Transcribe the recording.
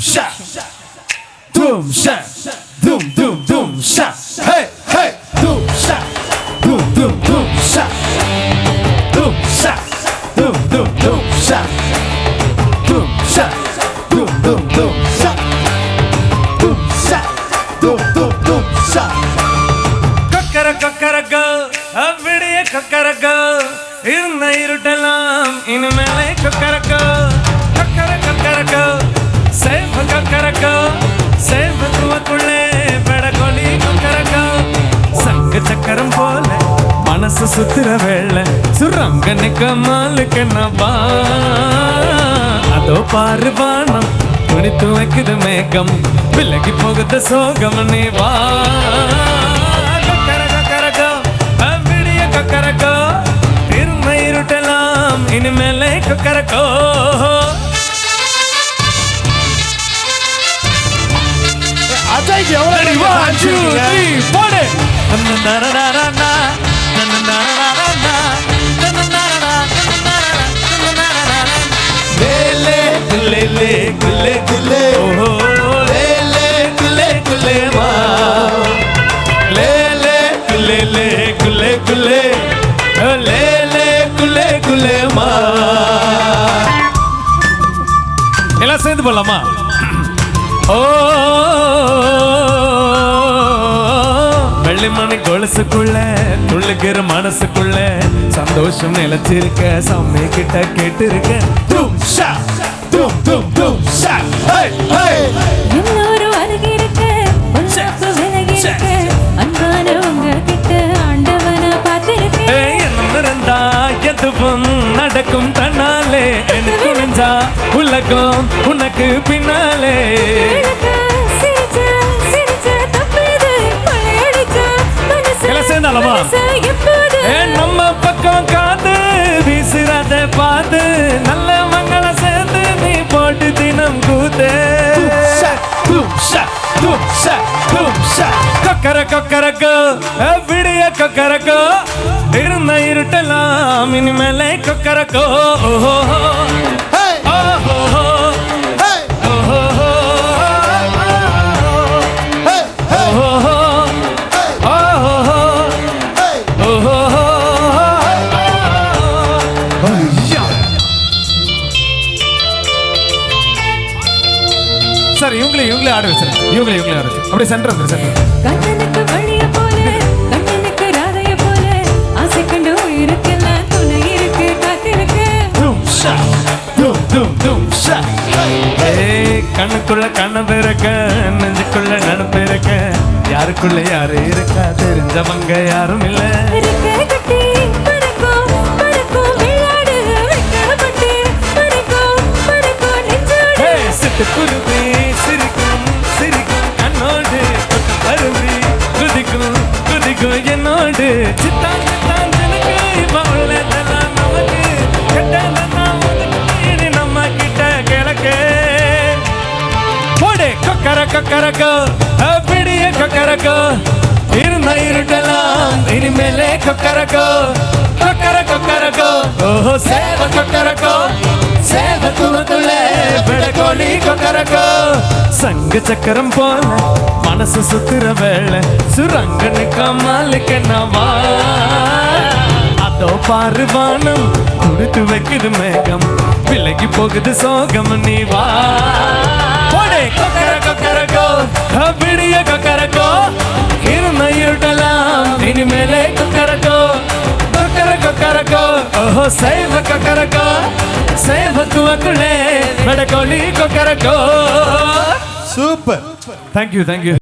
sha, doom sha, doom doom doom sha, hey hey, doom sha, doom doom doom sha, doom sha, doom doom doom sha, doom sha, doom doom doom sha, doom sha, doom doom doom sha. கொக்கர Kokkarakko அப்படியே கொக்கரக்கோ இருந்த இருட்டெல்லாம் இனிமேலே சுத்துற வேளை சுரங்க நிக்க மாலுக்கு நபா அதோ பாரு வானம் துணித்து வைக்குது மேகம் விலகி போகுது சோகம் நீ வா கொக்கர கொக்கரக்கோ, இருந்த இருட்டெல்லாம் இனிமேலே கொக்கரக்கோ இருக்கீங்க? three, போடு. லேலே, குல்லேலே, குல்லே, குல்லே, லே லே குல்லே, குலே மா. எல்லாம் சேர்ந்து போலாமா ஓ வெள்ளிமணி கொலுசுக்குள்ள துள்ளுகிற மனசுக்குள்ள. சந்தோஷம் நிலைச்சிருக்க சாமி கிட்ட கேட்டு இருக்க ஷா. தும் தும் தும் ஷா. ஹே. நடக்கும் தன்னாலே எனக்கு குனிஞ்சா உலகம் உனக்கு பின்னாலே. சேர்ந்தாலமா? நம்ம பக்கம் காத்து வீசுறத பார்த்து நல்ல மங்கள சேர்ந்து நீ போட்டு தினம் கூத்து. கக்கரக்கு விடிய கக்கரக்கு இருந்த இருட்டலாம் இனிமேலே கக்கரக்கோ ஓஹோ சார் இவங்களே இவங்களே ஆட வச்சிருங்க. இவங்களே இவங்களே ஆட வச்சு அப்படியே சென்டர் வந்துரு சென்டர் கண்ணனுக்கு வழிய போல கண்ணனுக்கு ராதைய போல. ஆசை கண்டு உயிருக்கெல்லாம் துணை இருக்கு காத்திருக்கு. Doom sha, doom doom doom sha. ஏய் கண்ணுக்குள்ள கண்ணம் இருக்க நெஞ்சுக்குள்ள இருக்க யாருக்குள்ள யாரு இருக்கா தெரிஞ்சவங்க யாரும் இல்ல. இருக்க கட்டி கொக்கரக்கோ. அப்படிய கொக்கரக்கோ. இருந்த இருட்டலாம் இனிமேலே கொக்கரக்கோ. கொக்கர கொக்கரக்கோ. ஓஹோ சேவ கொக்கரக்கோ. சேவ துவத்துள்ளே கொக்கரக்கோ. சங்க சக்கரம் போல மனசு சுத்துற வேலை சுரங்கனுக்கு நிக்காமலுக்கு நவா அதோ பாரு வானம் கொடுத்து வைக்குது மேகம் விலகி போகுது சோகம் நீ வா. போடு கொக்கர கொக்கரக்கோ அப்படிய கொக்கரக்கோ இருந்த இனிமேலே கொக்கரக்கோ கொக்கர கொக்கரக்கோ ஓஹோ சேவ கொக்கரக்கோ. Super. Thank you thank you